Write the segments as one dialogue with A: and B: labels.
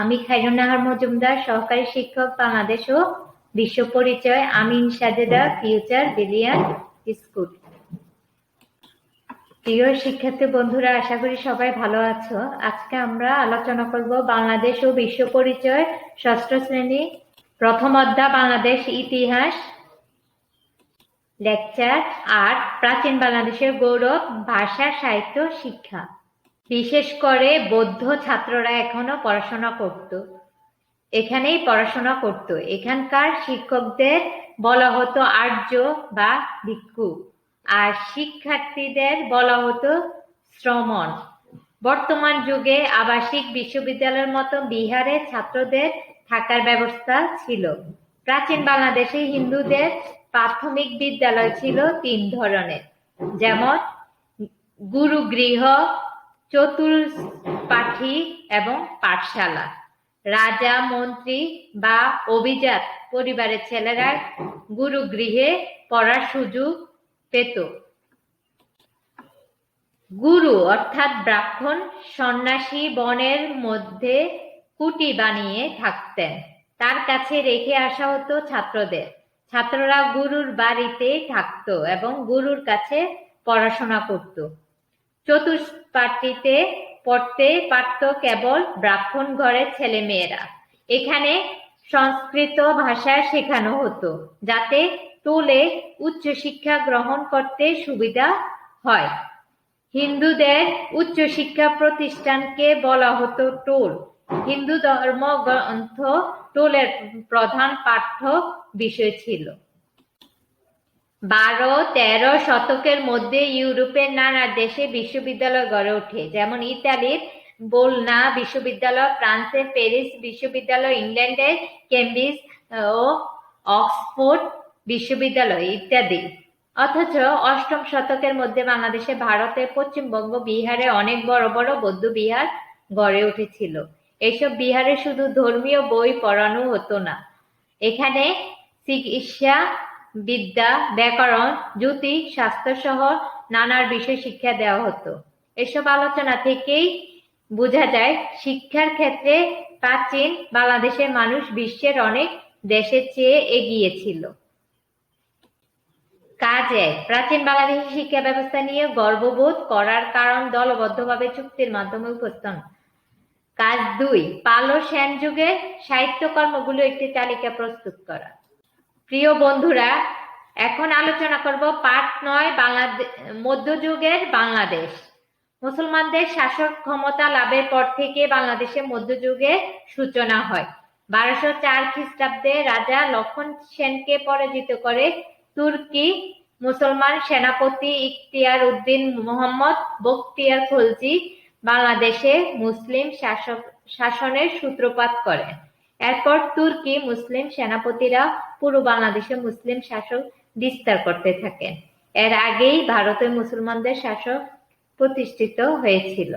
A: আমি খাইরুনাহার মজুমদার, সহকারী শিক্ষক বাংলাদেশ ও বিশ্ব পরিচয়, Amin Sajeda, future billion school. প্রিয় শিক্ষার্থী বন্ধুরা, আশা করি সবাই ভালো আছো। আজকে আমরা আলোচনা করব বাংলাদেশ ও বিশ্ব পরিচয়, ষষ্ঠ শ্রেণি, প্রথম অধ্যায়, বাংলাদেশ ইতিহাস। লেকচার আট প্রাচীন বাংলাদেশের গৌরব, ভাষা, সাহিত্য, শিক্ষা। বিশেষ করে বৌদ্ধ ছাত্ররা এখনও পড়াশোনা করত। এখানেই পড়াশোনা করত। এখানকার শিক্ষকদের বলা হতো আর্য বা ভিক্ষু। আর শিক্ষার্থীদের বলা হতো শ্রমণ। বর্তমান যুগে আবাসিক বিশ্ববিদ্যালয়ের মতো বিহারে ছাত্রদের থাকার ব্যবস্থা ছিল। প্রাচীন বাংলাদেশে হিন্দুদের প্রাথমিক বিদ্যালয় ছিল তিন ধরনের। যেমন গুরুগৃহ চতুষ্পাঠী এবং পাঠশালা। রাজা মন্ত্রী বা অভিজাত পরিবারের ছেলেরা গুরুগৃহে পড়ার সুযোগ পেত। গুরু অর্থাৎ ব্রাহ্মণ সন্ন্যাসী বনের মধ্যে কুটি বানিয়ে থাকতেন। তার কাছে রেখে আসা হতো ছাত্রদের। ছাত্ররা গুরুর বাড়িতে থাকতো এবং গুরুর কাছে পড়াশোনা করত। চতুষ্পাটিতে পড়তে পারত কেবল ব্রাহ্মণ ঘরের ছেলে মেয়েরা এখানে সংস্কৃত ভাষা শেখানো হতো, যাতে টোলে উচ্চশিক্ষা গ্রহণ করতে সুবিধা হয়। হিন্দুদের উচ্চশিক্ষা প্রতিষ্ঠানকে বলা হতো টোল। হিন্দু ধর্ম গ্রন্থ টোলের প্রধান পাঠ্য বিষয় ছিল। বারো, তেরো শতকের মধ্যে ইউরোপের নানা দেশে বিশ্ববিদ্যালয় গড়ে ওঠে। যেমন ইতালির বোলনা বিশ্ববিদ্যালয়, ফ্রান্সের প্যারিস বিশ্ববিদ্যালয়, ইংল্যান্ডের কেমব্রিজ ও অক্সফোর্ড বিশ্ববিদ্যালয় ইত্যাদি। অথচ অষ্টম শতকের মধ্যে বাংলাদেশে ভারতের পশ্চিমবঙ্গ বিহারে অনেক বড় বড় বৌদ্ধ বিহার গড়ে উঠেছিল। এসব বিহারে শুধু ধর্মীয় বই পড়ানো হতো না। এখানে চিকিৎসা বিদ্যা, ব্যাকরণ জ্যোতিষ স্বাস্থ্য সহ নানার বিষয় শিক্ষা দেওয়া হতো। এসব আলোচনা থেকেই বোঝা যায়, শিক্ষার ক্ষেত্রে প্রাচীন বাংলাদেশের মানুষ বিশ্বের অনেক দেশের চেয়ে এগিয়ে ছিল কাজ প্রাচীন বাংলাদেশের শিক্ষা ব্যবস্থা নিয়ে গর্ববোধ করার কারণ দলবদ্ধভাবে চুক্তির মাধ্যমে উপস্থান কাজ দুই, পাল সেন যুগের সাহিত্যকর্মগুলো একটি তালিকা প্রস্তুত করা। প্রিয় বন্ধুরা, এখন আলোচনা করব পাঠ নয় বাংলাদেশ মধ্যযুগের বাংলাদেশ। মুসলমানদের শাসক ক্ষমতা লাভের পর থেকে বাংলাদেশে মধ্যযুগের সূচনা হয়। বারোশো চার খ্রিস্টাব্দে রাজা লক্ষণ সেনকে পরাজিত করে তুর্কি মুসলমান সেনাপতি ইখতিয়ার উদ্দিন মোহাম্মদ বখতিয়ার খলজি বাংলাদেশে মুসলিম শাসক শাসনের সূত্রপাত করেন এরপর তুর্কি মুসলিম সেনাপতিরা পুরো বাংলাদেশে মুসলিম শাসক বিস্তার করতে থাকেন। এর আগেই ভারতে মুসলমানদের শাসক প্রতিষ্ঠিত হয়েছিল।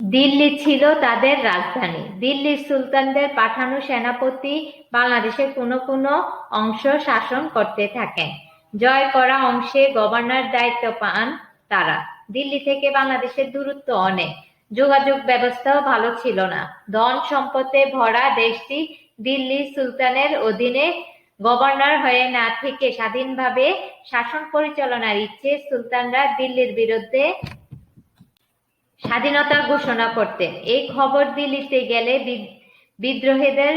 A: দিল্লি ছিল তাদের রাজধানী। দিল্লির সুলতানদের পাঠানো সেনাপতি বাংলাদেশের কোনো কোনো অংশ শাসন করতে থাকেন। জয় করা অংশে গভর্নর দায়িত্ব পান তারা। দিল্লি থেকে বাংলাদেশের দূরত্ব অনেক। যোগাযোগ ব্যবস্থাও ভালো ছিল না। ধন সম্পদে ভরা দেশটি দিল্লি সুলতানের অধীনে গভর্নর হয়ে না থেকে স্বাধীনভাবে শাসন পরিচালনার ইচ্ছে সুলতানরা দিল্লির বিরুদ্ধে স্বাধীনতা ঘোষণা করতেন। এই খবর দিল্লিতে গেলে বিদ্রোহীদের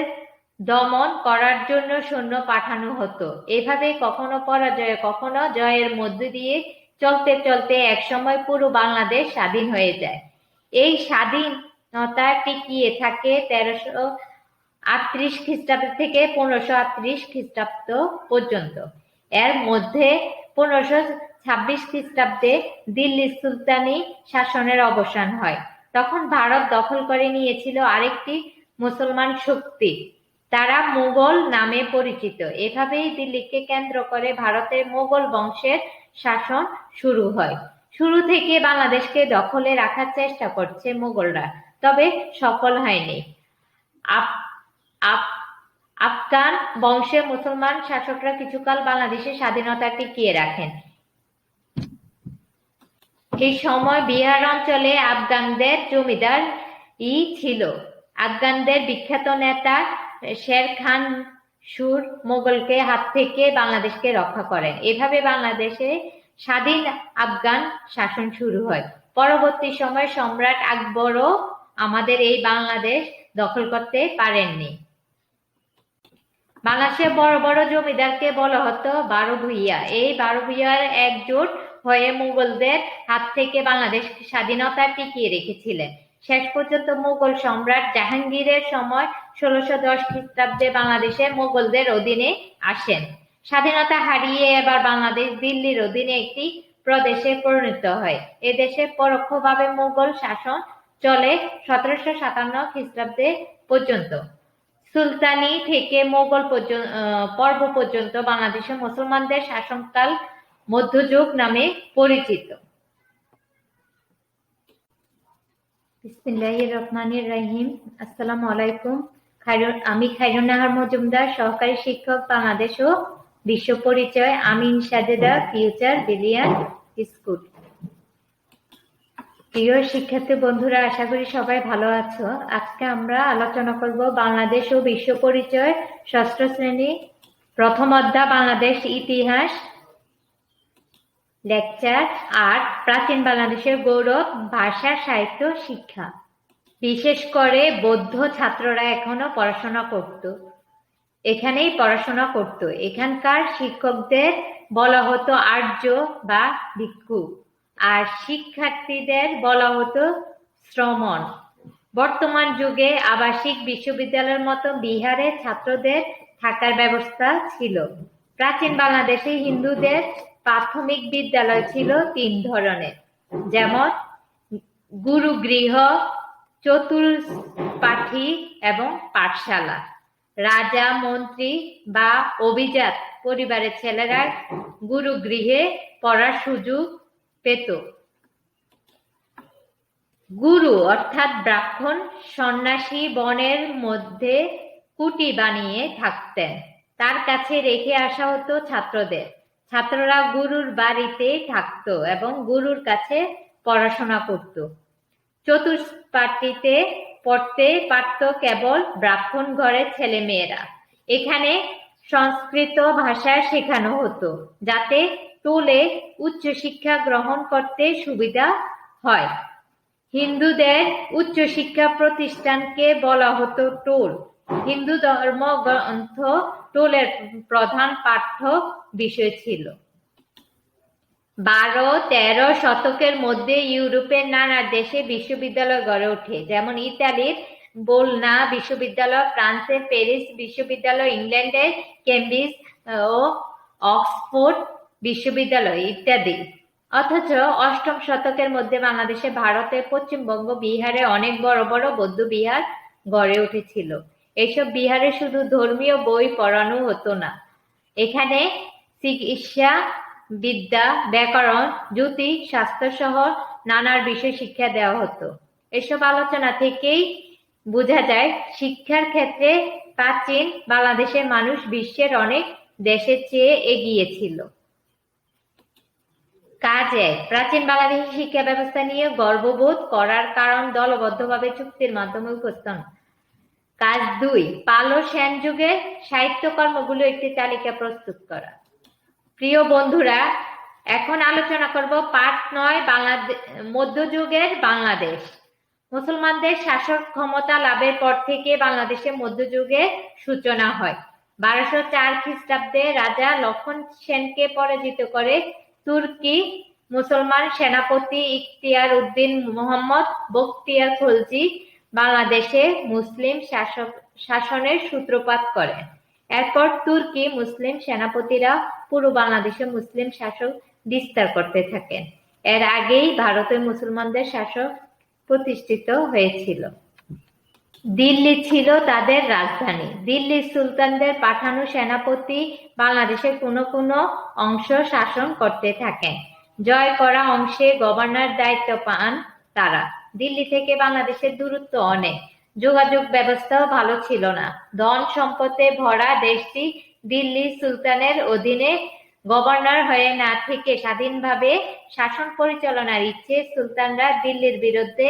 A: দমন করার জন্য সৈন্য পাঠানো হতো। এভাবে কখনো পরাজয়, কখনো জয়ের মধ্য দিয়ে চলতে চলতে একসময় পুরো বাংলাদেশ স্বাধীন হয়ে যায়। এই স্বাধীনতা টিকিয়ে থাকে তেরোশো আটত্রিশ খ্রিস্টাব্দ থেকে পনেরোশো আটত্রিশ খ্রিস্টাব্দ পর্যন্ত। এর মধ্যে পনেরোশো ছাব্বিশ খ্রিস্টাব্দে দিল্লি সুলতানি শাসনের অবসান হয়। তখন ভারত দখল করে নিয়েছিল আরেকটি মুসলমান শক্তি। তারা মুঘল নামে পরিচিত। এভাবেই দিল্লিকে কেন্দ্র করে ভারতের মোগল বংশের শাসন শুরু হয়। শুরু থেকে বাংলাদেশকে দখলে রাখার চেষ্টা করছে মোগলরা, তবে সফল হয়নি। আফগান বংশের মুসলমান শাসকরা কিছুকাল বাংলাদেশের স্বাধীনতা টিকিয়ে রাখেন। এই সময় বিহার অঞ্চলে আফগানদের জমিদার ই ছিল। আফগানদের বিখ্যাত নেতা শের খান সুর মোগলকে হাত থেকে বাংলাদেশকে রক্ষা করেন। এভাবে বাংলাদেশে স্বাধীন আফগান শাসন শুরু হয়। পরবর্তী সময়ে সম্রাট আকবরও আমাদের এই বাংলাদেশ দখল করতে পারেননি। বাংলাদেশের বড় বড় জমিদারকে বলা হতো বারো ভূঁইয়া। এই বারো ভূঁইয়ার একজোট হয়ে মুঘলদের হাত থেকে বাংলাদেশ স্বাধীনতা টিকিয়ে রেখেছিলেন। শেষ পর্যন্ত মুঘল সম্রাট জাহাঙ্গীরের সময় ষোলশো দশ খ্রিস্টাব্দে বাংলাদেশে মুঘলদের অধীনে আসেন। স্বাধীনতা হারিয়ে এবার বাংলাদেশ দিল্লির অধীনে একটি প্রদেশে পরিণত হয়। এদেশে পরোক্ষভাবে মুঘল শাসন চলে সতেরোশো সাতান্ন খ্রিস্টাব্দে পর্যন্ত। সুলতানি থেকে মোগল পর্যন্ত পর্ব পর্যন্ত বাংলাদেশে মুসলমানদের শাসনকাল মধ্যযুগ নামে পরিচিত। বিসমিল্লাহির রহমানির রহিম। আসসালামু আলাইকুম। আমি খায়রুন্নাহার মজুমদার, সহকারী শিক্ষক বাংলাদেশ ও বিশ্ব পরিচয়, Amin Sajeda, future billion school. প্রিয় শিক্ষার্থী বন্ধুরা, আশা করি সবাই ভালো আছো। আজকে আমরা আলোচনা করব বাংলাদেশ ও বিশ্ব পরিচয়, ষষ্ঠ শ্রেণি, প্রথম অধ্যায়, বাংলাদেশ ইতিহাস, লেকচার আট, প্রাচীন বাংলাদেশের গৌরব, ভাষা, সাহিত্য, শিক্ষা। বিশেষ করে বৌদ্ধ ছাত্ররা এখনও পড়াশোনা করত। এখানেই পড়াশোনা করত। এখানকার শিক্ষকদের বলা হতো আর্য বা ভিক্ষু। আর শিক্ষার্থীদের বলা হতো শ্রমণ। বর্তমান যুগে আবাসিক বিশ্ববিদ্যালয়ের মতো বিহারে ছাত্রদের থাকার ব্যবস্থা ছিল। প্রাচীন বাংলাদেশে হিন্দুদের প্রাথমিক বিদ্যালয় ছিল তিন ধরনের। যেমন গুরুগৃহ চতুর্পাঠী এবং পাঠশালা। রাজা, মন্ত্রী বা অভিজাত পরিবারের ছেলেরা গুরুগৃহে পড়ার সুযোগ পেত। গুরু অর্থাৎ ব্রাহ্মণ সন্ন্যাসী বনের মধ্যে কুটি বানিয়ে থাকতেন। তার কাছে রেখে আসা হতো ছাত্রদের। ছাত্ররা গুরুর বাড়িতে থাকতো এবং গুরুর কাছে পড়াশোনা করত। চতুষ্পাটিতে পড়তে পারত কেবল ব্রাহ্মণ ঘরের ছেলে মেয়েরা এখানে সংস্কৃত ভাষা শেখানো হতো, যাতে টোলে উচ্চশিক্ষা গ্রহণ করতে সুবিধা হয়। হিন্দুদের উচ্চশিক্ষা প্রতিষ্ঠানকে বলা হতো টোল। হিন্দু ধর্ম গ্রন্থ টোলের প্রধান পাঠ্য বিষয় ছিল। বারো, তেরো শতকের মধ্যে ইউরোপের নানা দেশে বিশ্ববিদ্যালয় গড়ে ওঠে। যেমন ইতালির বোলনা বিশ্ববিদ্যালয়, ফ্রান্সের প্যারিস বিশ্ববিদ্যালয় ইংল্যান্ডের কেমব্রিজ ও অক্সফোর্ড বিশ্ববিদ্যালয় ইত্যাদি। অথচ অষ্টম শতকের মধ্যে বাংলাদেশে ভারতের পশ্চিমবঙ্গ, বিহারে অনেক বড় বড় বৌদ্ধ বিহার গড়ে উঠেছিল। এইসব বিহারে শুধু ধর্মীয় বই পড়ানো হতো না। এখানে চিকিৎসা বিদ্যা, ব্যাকরণ জ্যোতিষ স্বাস্থ্য সহ নানার বিষয় শিক্ষা দেওয়া হতো। এসব আলোচনা থেকেই বোঝা যায়, শিক্ষার ক্ষেত্রে প্রাচীন বাংলাদেশের মানুষ বিশ্বের অনেক দেশের চেয়ে এগিয়ে ছিল কাজ এক প্রাচীন বাংলাদেশের শিক্ষা ব্যবস্থা নিয়ে গর্ববোধ করার কারণ দলবদ্ধভাবে চুক্তির মাধ্যমে উপস্থান কাজ দুই, পাল সেন যুগের সাহিত্যকর্মগুলো একটি তালিকা প্রস্তুত করা। প্রিয় বন্ধুরা, এখন আলোচনা করব পাঠ নয় বাংলাদেশ মধ্যযুগের বাংলাদেশ। মুসলমানদের শাসক ক্ষমতা লাভের পর থেকে বাংলাদেশে মধ্যযুগের সূচনা হয়। বারোশো চার খ্রিস্টাব্দে রাজা লক্ষণ সেনকে পরাজিত করে তুর্কি মুসলমান সেনাপতি ইখতিয়ার উদ্দিন মোহাম্মদ বখতিয়ার খলজি বাংলাদেশে মুসলিম শাসক, শাসনের সূত্রপাত করেন। এরপর তুর্কি মুসলিম সেনাপতিরা পুরো বাংলাদেশে মুসলিম শাসক বিস্তার করতে থাকেন। এর আগেই ভারতের মুসলমানদের শাসক প্রতিষ্ঠিত হয়েছিল। দিল্লি ছিল তাদের রাজধানী। দিল্লির সুলতানদের পাঠানো সেনাপতি বাংলাদেশের কোনো কোনো অংশ শাসন করতে থাকেন। জয় করা অংশে গভর্নর দায়িত্ব পান তারা। দিল্লি থেকে বাংলাদেশের দূরত্ব অনেক। যোগাযোগ ব্যবস্থাও ভালো ছিল না। ধন সম্পদে ভরা দেশটি দিল্লি সুলতানের অধীনে গভর্নর হয়ে না থেকে স্বাধীনভাবে শাসন পরিচালনার ইচ্ছে সুলতানরা দিল্লির বিরুদ্ধে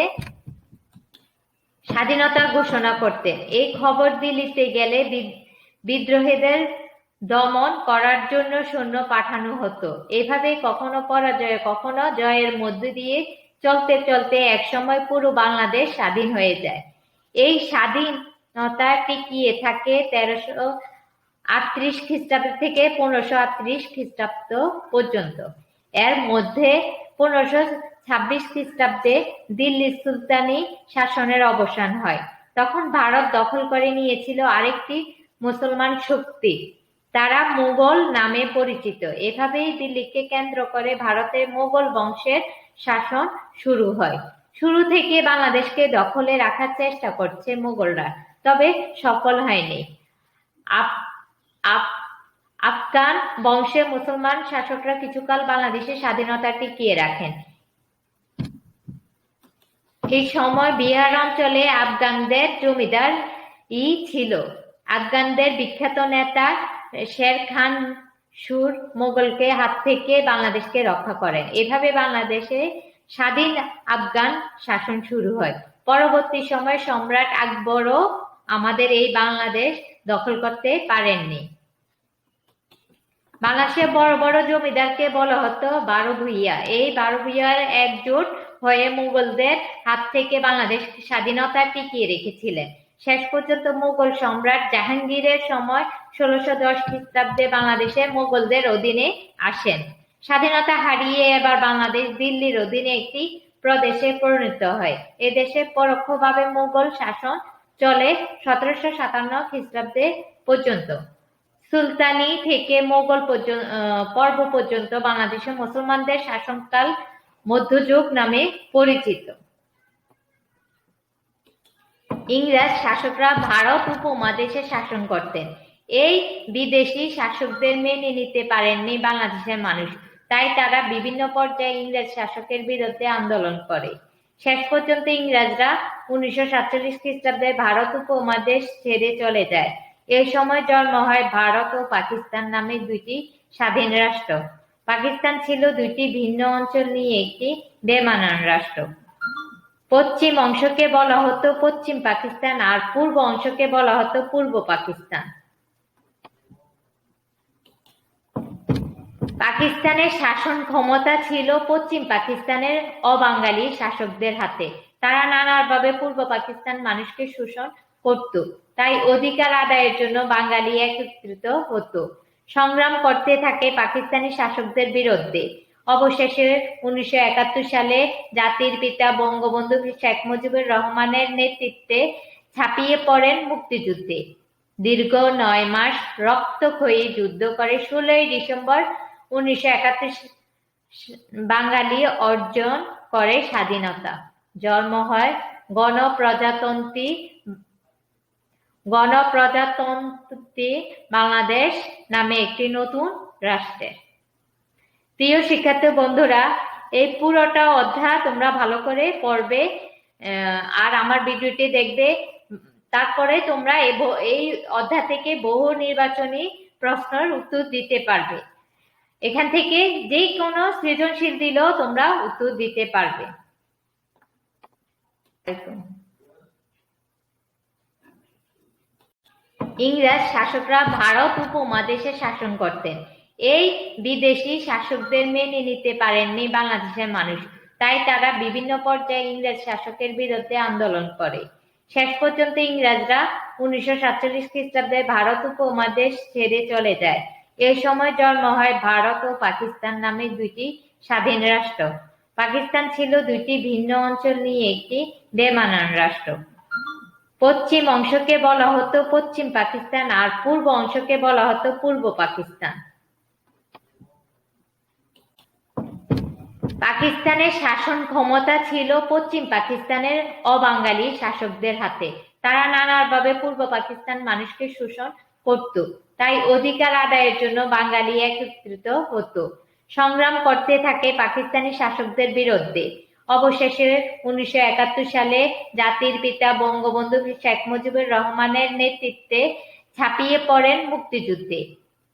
A: স্বাধীনতা ঘোষণা করতেন। এই খবর দিল্লিতে গেলে বিদ্রোহীদের দমন করার জন্য সৈন্য পাঠানো হতো। এভাবে কখনো পরাজয়, কখনো জয়ের মধ্য দিয়ে চলতে চলতে একসময় পুরো বাংলাদেশ স্বাধীন হয়ে যায়। এই স্বাধীনতা টিকিয়ে থাকে তেরোশো আটত্রিশ খ্রিস্টাব্দ থেকে পনেরোশো আটত্রিশ খ্রিস্টাব্দ পর্যন্ত। এর মধ্যে পনেরোশো ছাব্বিশ খ্রিস্টাব্দে দিল্লি সুলতানি শাসনের অবসান হয়। তখন ভারত দখল করে নিয়েছিল আরেকটি মুসলমান শক্তি। তারা মুঘল নামে পরিচিত। এভাবেই দিল্লিকে কেন্দ্র করে ভারতের মুঘল বংশের শাসন শুরু হয়। শুরু থেকে বাংলাদেশকে দখলে রাখার চেষ্টা করছে মুঘলরা, তবে সফল হয়নি। আফগান বংশের মুসলমান শাসকরা কিছুকাল বাংলাদেশের স্বাধীনতা টিকিয়ে রাখেন। এই সময় বিহার অঞ্চলে আফগানদের জমিদার ই ছিল। আফগানদের বিখ্যাত নেতা শের খান সুর মোগলকে হাত থেকে বাংলাদেশকে রক্ষা করেন। এভাবে বাংলাদেশে স্বাধীন আফগান শাসন শুরু হয়। পরবর্তী সময়ে সম্রাট আকবরও আমাদের এই বাংলাদেশ দখল করতে পারেননি। বাংলাদেশের বড় বড় জমিদারকে বলা হতো বারো ভূঁইয়া। এই বারো ভূঁইয়ার একজোট হয়ে মুঘলদের হাত থেকে বাংলাদেশ স্বাধীনতা টিকিয়ে রেখেছিলেন। শেষ পর্যন্ত মুঘল সম্রাট জাহাঙ্গীরের সময় ষোলশো দশ খ্রিস্টাব্দে বাংলাদেশে মুঘলদের অধীনে আসেন। স্বাধীনতা হারিয়ে এবার বাংলাদেশ দিল্লির অধীনে একটি প্রদেশে পরিণত হয়। এদেশে পরোক্ষভাবে মুঘল শাসন চলে সতেরোশো সাতান্ন খ্রিস্টাব্দে পর্যন্ত। সুলতানি থেকে মোগল পর্ব পর্যন্ত বাংলাদেশে মুসলমানদের শাসনকাল মধ্যযুগ নামে পরিচিত। ইংরেজ শাসকরা ভারত উপমহাদেশে শাসন করতেন। এই বিদেশি শাসকদের মেনে নিতে পারেননি বাংলাদেশের মানুষ। তাই তারা বিভিন্ন পর্যায়ে ইংরেজ শাসকের বিরুদ্ধে আন্দোলন করে। শেষ পর্যন্ত ইংরেজরা উনিশশো সাতচল্লিশ খ্রিস্টাব্দে ভারত উপমহাদেশ ছেড়ে চলে যায়। এই সময় জন্ম হয় ভারত ও পাকিস্তান নামে দুইটি স্বাধীন রাষ্ট্র। পাকিস্তান ছিল দুইটি ভিন্ন অঞ্চল নিয়ে একটি বেমানান রাষ্ট্র। পশ্চিম অংশকে বলা হতো পশ্চিম পাকিস্তান আর পূর্ব অংশকে বলা হতো পূর্ব পাকিস্তান। পাকিস্তানের শাসন ক্ষমতা ছিল পশ্চিম পাকিস্তানের অবাঙালি শাসকদের হাতে। তারা নানাভাবে পূর্ব পাকিস্তান মানুষকে শোষণ করত। তাই অধিকার আদায়ের জন্য বাঙালি একত্রিত হতো। সংগ্রাম করতে থাকে পাকিস্তানি শাসকদের বিরুদ্ধে। অবশেষে উনিশশো একাত্তর সালে জাতির পিতা বঙ্গবন্ধু শেখ মুজিবুর রহমানের নেতৃত্বে ছাপিয়ে পড়েন মুক্তিযুদ্ধে। দীর্ঘ নয় মাস রক্তক্ষয়ী যুদ্ধ করে ষোলোই ডিসেম্বর উনিশশো একাত্তর বাঙালি অর্জন করে স্বাধীনতা। জন্ম হয় গণপ্রজাতন্ত্রী গণপ্রজাতন্ত্রী বাংলাদেশ নামে একটি নতুন রাষ্ট্রের প্রিয় শিক্ষার্থী বন্ধুরা, এই পুরোটা অধ্যায় তোমরা ভালো করে পড়বে আর আমার ভিডিওটি দেখবে। তারপরে তোমরা এই এই অধ্যায় থেকে বহু নির্বাচনী প্রশ্নের উত্তর দিতে পারবে। এখান থেকে যে কোনো সৃজনশীল দিলেও তোমরা উত্তর দিতে পারবে। ইংরেজ শাসকরা ভারত উপমহাদেশে শাসন করতেন। এই বিদেশি শাসকদের মেনে নিতে পারেননি বাংলাদেশের মানুষ। তাই তারা বিভিন্ন পর্যায়ে ইংরেজ শাসকের বিরুদ্ধে আন্দোলন করে। শেষ পর্যন্ত ইংরেজরা উনিশশো সাতচল্লিশ খ্রিস্টাব্দে ভারত উপমহাদেশ ছেড়ে চলে যায়। এই সময় জন্ম হয় ভারত ও পাকিস্তান নামে দুইটি স্বাধীন রাষ্ট্র। পাকিস্তান ছিল দুইটি ভিন্ন অঞ্চল নিয়ে একটি বেমানান রাষ্ট্র। পশ্চিম অংশকে বলা হতো পশ্চিম পাকিস্তান আর পূর্ব অংশকে বলা হতো পূর্ব পাকিস্তান। পাকিস্তানের শাসন ক্ষমতা ছিল পশ্চিম পাকিস্তানের অবাঙালি শাসকদের হাতে। তারা নানাভাবে পূর্ব পাকিস্তান মানুষকে শোষণ করত। তাই অধিকার আদায়ের জন্য বাঙালি একত্রিত হতো। সংগ্রাম করতে থাকে পাকিস্তানি শাসকদের বিরুদ্ধে। অবশেষে উনিশশো একাত্তর সালে জাতির পিতা বঙ্গবন্ধু শেখ মুজিবুর রহমানের নেতৃত্বে ছাপিয়ে পড়েন মুক্তিযুদ্ধে।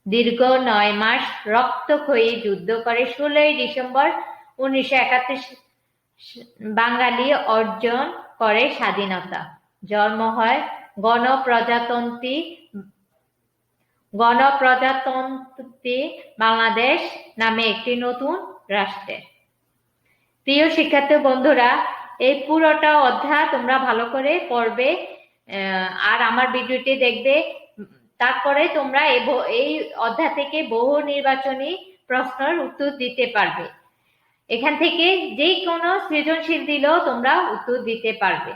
A: দীর্ঘ নয় মাস রক্তক্ষয়ী যুদ্ধ করে ষোলোই ডিসেম্বর উনিশশো একাত্তর বাঙালি অর্জন করে স্বাধীনতা। জন্ম হয় গণপ্রজাতন্ত্রী গণপ্রজাতন্ত্রী বাংলাদেশ নামে একটি নতুন রাষ্ট্রের। প্রিয় শিক্ষার্থী বন্ধুরা, এই পুরোটা অধ্যায় তোমরা ভালো করে পড়বে আর আমার ভিডিওটি দেখবে। তারপরে তোমরা এই অধ্যায় থেকে বহু নির্বাচনী প্রশ্নের উত্তর দিতে পারবে। এখান থেকে যে কোনো সৃজনশীল দিলেও তোমরা উত্তর দিতে পারবে।